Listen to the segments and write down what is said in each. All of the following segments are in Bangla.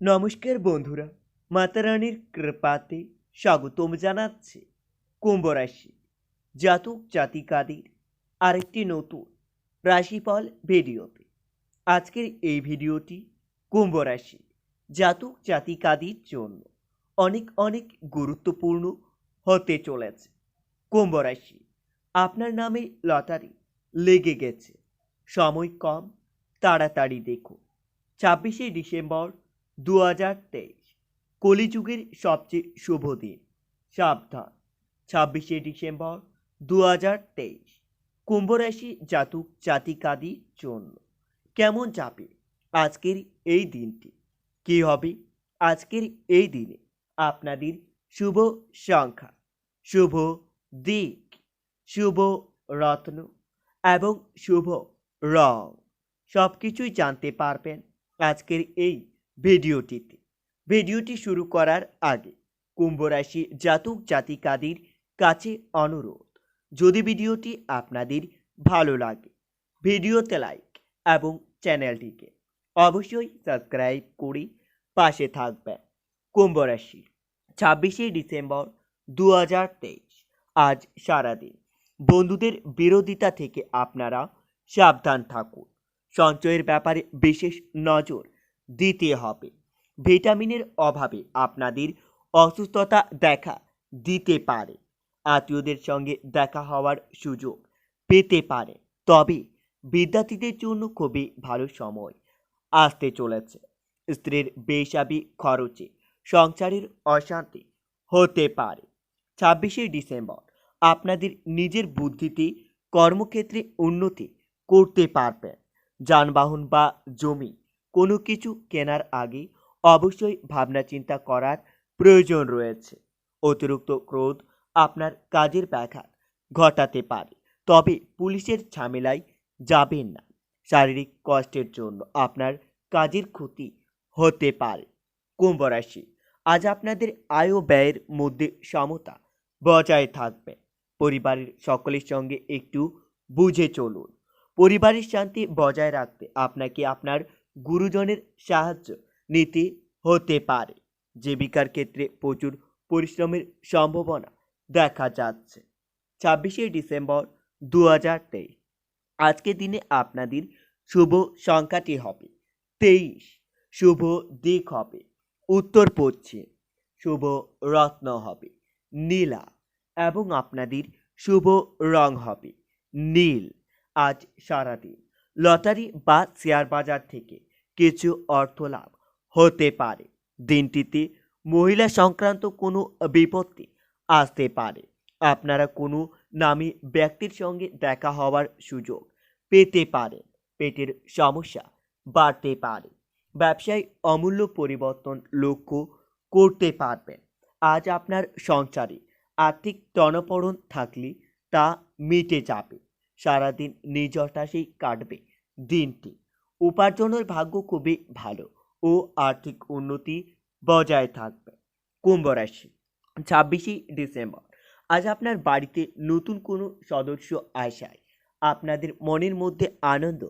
নমস্কার বন্ধুরা মাতারানীর কৃপাতে স্বাগতম জানাচ্ছে কুম্ভ রাশি জাতক জাতিকাদের আরেকটি নতুন রাশিফল ভিডিওতে। আজকের এই ভিডিওটি কুম্ভ রাশি জাতক জাতিকাদের জন্য অনেক অনেক গুরুত্বপূর্ণ হতে চলেছে। কুম্ভ রাশি আপনার নামে লটারি লেগে গেছে। সময় কম, তাড়াতাড়ি দেখুন। ছাব্বিশে ডিসেম্বর দু হাজার তেইশ। কলিযুগের সবচেয়ে শুভ দিন। সাবধান। ছাব্বিশে ডিসেম্বর দু হাজার তেইশ কুম্ভরাশি জাতক জাতিকাদির জন্য। কেমন যাবে আজকের এই দিনটি? কি হবে আজকের এই দিনে? আপনাদের শুভ সংখ্যা, শুভ দিক, শুভ রত্ন এবং শুভ রং। সব কিছুই জানতে পারবেন আজকের এই ভিডিওটিতে। ভিডিওটি শুরু করার আগে কুম্ভ রাশি জাতক জাতিকাদের কাছে অনুরোধ, যদি ভিডিওটি আপনাদের ভালো লাগে, ভিডিওতে লাইক এবং চ্যানেলটিকে অবশ্যই সাবস্ক্রাইব করে পাশে থাকবেন। কুম্ভ রাশি ছাব্বিশে ডিসেম্বর দু হাজার তেইশ, আজ সারাদিন। বন্ধুদের বিরোধিতা থেকে আপনারা সাবধান থাকুন। সঞ্চয়ের ব্যাপারে বিশেষ নজর দিতে হবে। ভিটামিনের অভাবে আপনাদের অসুস্থতা দেখা দিতে পারে। আত্মীয়দের সঙ্গে দেখা হওয়ার সুযোগ পেতে পারে। তবে বিদ্যার্থীদের জন্য খুবই ভালো সময়। আসতে চলেছে। স্ত্রীর বেসাবি খরচে সংসারের অশান্তি হতে পারে। ছাব্বিশে ডিসেম্বর, আপনাদের নিজের বুদ্ধিতে কর্মক্ষেত্রে উন্নতি করতে পারবেন। যানবাহন বা জমি কোনো কিছু কেনার আগে অবশ্যই ভাবনা চিন্তা করার প্রয়োজন রয়েছে। অতিরিক্ত ক্রোধ আপনার কাজের ব্যাঘাত ঘটাতে পারে, তবে পুলিশের ঝামেলায় যাবেন না। শারীরিক কষ্টের জন্য আপনার কাজের ক্ষতি হতে পারে। কুম্ভ রাশি, আজ আপনাদের আয় ও ব্যয়ের মধ্যে সমতা বজায় থাকবে। পরিবারের সকলের সঙ্গে একটু বুঝে চলুন। পরিবারের শান্তি বজায় রাখতে আপনাকে আপনার গুরুজনের সাহায্য নিতে হতে পারে। জীবিকার ক্ষেত্রে প্রচুর পরিশ্রমের সম্ভাবনা দেখা যাচ্ছে। ছাব্বিশে ডিসেম্বর দু হাজার তেইশ। আজকের দিনে আপনাদের শুভ সংখ্যাটি হবে তেইশ। শুভ দিক হবে উত্তর পশ্চিম। শুভ রত্ন হবে নীলা এবং আপনাদের শুভ রং হবে নীল। আজ সারাদিন লটারি বা শেয়ার বাজার থেকে কিছু অর্থ লাভ হতে পারে। দিনটিতে মহিলা সংক্রান্ত কোনো বিপত্তি আসতে পারে। আপনারা কোনো নামী ব্যক্তির সঙ্গে দেখা হওয়ার সুযোগ পেতে পারেন। পেটের সমস্যা বাড়তে পারে। ব্যবসায় অমূল্য পরিবর্তন লক্ষ্য করতে পারবেন। আজ আপনার সংসারে আর্থিক টনপড়ন থাকলে তা মিটে যাবে। সারাদিন নিজটাসেই কাটবে দিনটি। উপার্জনের ভাগ্য খুবই ভালো ও আর্থিক উন্নতি বজায় থাকবে। কুম্ভ রাশি, ছাব্বিশে ডিসেম্বর। আজ আপনার বাড়িতে নতুন কোনো সদস্য আসায় আপনাদের মনের মধ্যে আনন্দ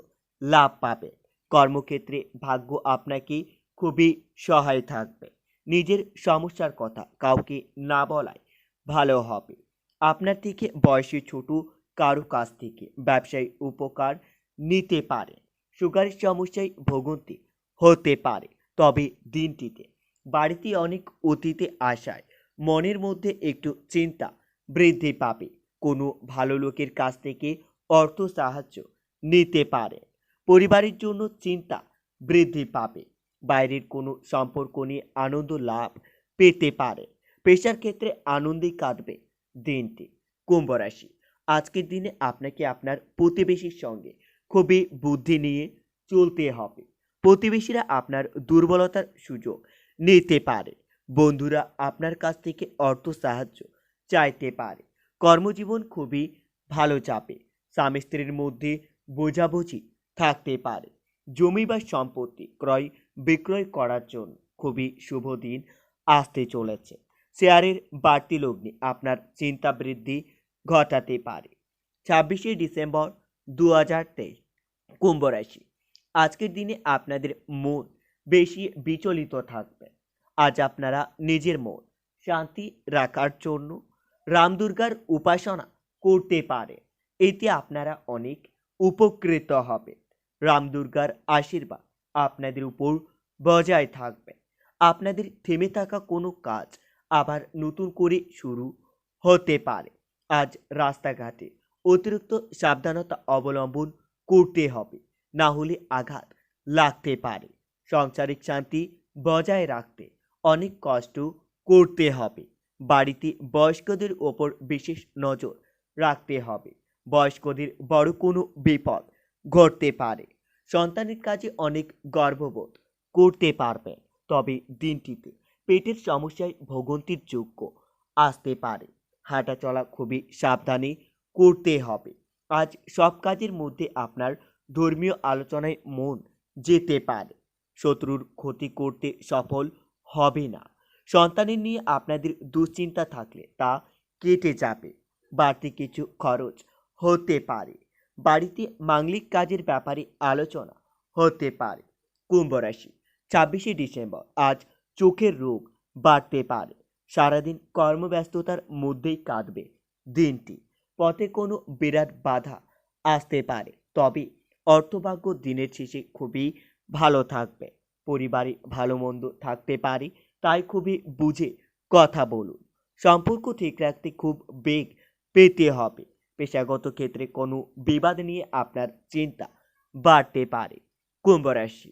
লাভ পাবে। কর্মক্ষেত্রে ভাগ্য আপনাকে খুবই সহায় থাকবে। নিজের সমস্যার কথা কাউকে না বলায় ভালো হবে। আপনার থেকে বয়সে ছোট কারও কাছ থেকে ব্যবসায়ী উপকার নিতে পারে। সুগারের সমস্যায় ভোগান্তি হতে পারে। তবে দিনটিতে বাড়িতে অনেক অতীতে আসায় মনের মধ্যে একটু চিন্তা বৃদ্ধি পাবে। কোনো ভালো লোকের কাছ থেকে অর্থ সাহায্য নিতে পারে। পরিবারের জন্য চিন্তা বৃদ্ধি পাবে। বাইরের কোনো সম্পর্ক নিয়ে আনন্দ লাভ পেতে পারে। পেশার ক্ষেত্রে আনন্দই কাটবে দিনটি। কুম্ভ রাশি, আজকের দিনে আপনাকে আপনার প্রতিবেশীর সঙ্গে খুবই বুদ্ধি নিয়ে চলতে হবে। প্রতিবেশীরা আপনার দুর্বলতার সুযোগ নিতে পারে। বন্ধুরা আপনার কাছ থেকে অর্থ সাহায্য চাইতে পারে। কর্মজীবন খুবই ভালো চাপে স্বামী স্ত্রীর মধ্যে বোঝাবুঝি থাকতে পারে। জমি বা সম্পত্তি ক্রয় বিক্রয় করার জন্য খুবই শুভ দিন আসতে চলেছে। শেয়ারের বাড়তি লগ্নি আপনার চিন্তা বৃদ্ধি ঘটাতে পারে। ছাব্বিশে ডিসেম্বর দু হাজার তেইশ, কুম্ভ রাশি। আজকের দিনে আপনাদের মন বেশি বিচলিত থাকবে। আজ আপনারা নিজের মন শান্তি রাখার জন্য রামদুর্গার উপাসনা করতে পারে। এতে আপনারা অনেক উপকৃত হবে। রামদুর্গার আশীর্বাদ আপনাদের উপর বজায় থাকবে। আপনাদের থেমে থাকা কোনো কাজ আবার নতুন করে শুরু হতে পারে। আজ রাস্তাঘাটে অতিরিক্ত সাবধানতা অবলম্বন করতে হবে। না হলে আঘাত লাগতে পারে। সাংসারিক শান্তি বজায় রাখতে অনেক কষ্ট করতে হবে। বাড়িতে বয়স্কদের ওপর বিশেষ নজর রাখতে হবে। বয়স্কদের বড় কোনো বিপদ ঘটতে পারে। সন্তানের কাজে অনেক গর্ববোধ করতে পারবেন তবে দিনটিতে পেটের সমস্যায় ভোগান্তির যোগ্য আসতে পারে। হাঁটা চলা খুবই সাবধানে করতে হবে। আজ সব কাজের মধ্যে আপনার ধর্মীয় আলোচনায় মন যেতে পারে। শত্রুর ক্ষতি করতে সফল হবে না। সন্তানের নিয়ে আপনাদের দুশ্চিন্তা থাকলে তা কেটে যাবে। বাড়তি কিছু খরচ হতে পারে। বাড়িতে মাঙ্গলিক কাজের ব্যাপারে আলোচনা হতে পারে। কুম্ভ রাশি, ছাব্বিশে ডিসেম্বর, আজ চোখের রোগ বাড়তে পারে। সারাদিন কর্মব্যস্ততার মধ্যেই কাটবে দিনটি। পথে কোনো বিরাট বাধা আসতে পারে। তবে অর্থভাগ্য দিনের শেষে খুবই ভালো থাকবে। পরিবারে ভালো মন্দ থাকতে পারে, তাই খুবই বুঝে কথা বলুন। সম্পর্ক ঠিক রাখতে খুব বেগ পেতে হবে। পেশাগত ক্ষেত্রে কোনো বিবাদ নিয়ে আপনার চিন্তা বাড়তে পারে। কুম্ভ রাশি,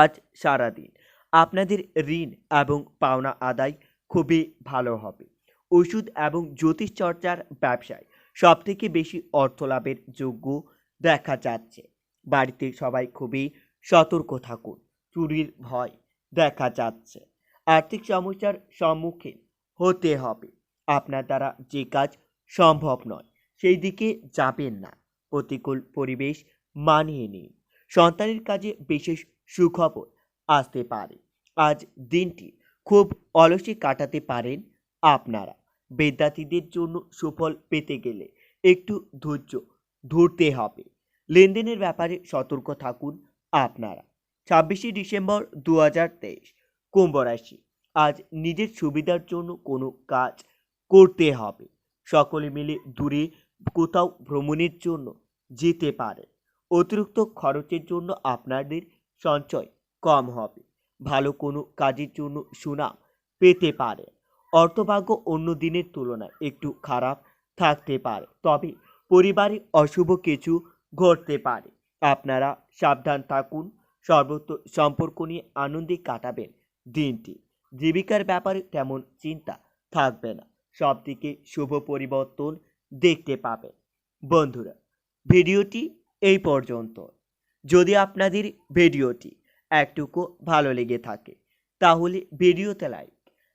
আজ সারাদিন আপনাদের ঋণ এবং পাওনা আদায় খুবই ভালো হবে। ওষুধ এবং জ্যোতিষ চর্চার ব্যবসায় সবথেকে বেশি অর্থ লাভের যোগ্য দেখা যাচ্ছে। বাড়িতে সবাই খুবই সতর্ক থাকুন, চুরির ভয় দেখা যাচ্ছে। আর্থিক সমস্যার সম্মুখীন হতে হবে। আপনার দ্বারা যে কাজ সম্ভব নয়, সেই দিকে যাবেন না। প্রতিকূল পরিবেশ মানিয়ে নিন। সন্তানের কাজে বিশেষ সুখবর আসতে পারে। আজ দিনটি খুব অলসে কাটাতে পারেন আপনারা। বিদ্যার্থীদের জন্য সুফল পেতে গেলে একটু ধৈর্য ধরতে হবে। লেনদেনের ব্যাপারে সতর্ক থাকুন আপনারা। ছাব্বিশে ডিসেম্বর দু হাজার তেইশ, কুম্ভ রাশি। আজ নিজের সুবিধার জন্য কোনো কাজ করতে হবে। সকলে মিলে দূরে কোথাও ভ্রমণের জন্য যেতে পারে অতিরিক্ত খরচের জন্য আপনাদের সঞ্চয় কম হবে। ভালো কোনো কাজের জন্য সুনাম পেতে পারে অর্থভাগ্য অন্য দিনের তুলনায় একটু খারাপ থাকতে পারে। তবে পরিবারে অশুভ কিছু ঘটতে পারে। আপনারা সাবধান থাকুন। সর্বত্র সম্পর্ক নিয়ে আনন্দে কাটাবেন দিনটি। জীবিকার ব্যাপারে তেমন চিন্তা থাকবে না। সব দিকে শুভ পরিবর্তন দেখতে পাবেন। বন্ধুরা, ভিডিওটি এই পর্যন্ত। যদি আপনাদের ভিডিওটি একটুকু ভালো লেগে থাকে, তাহলে ভিডিওতে লাইক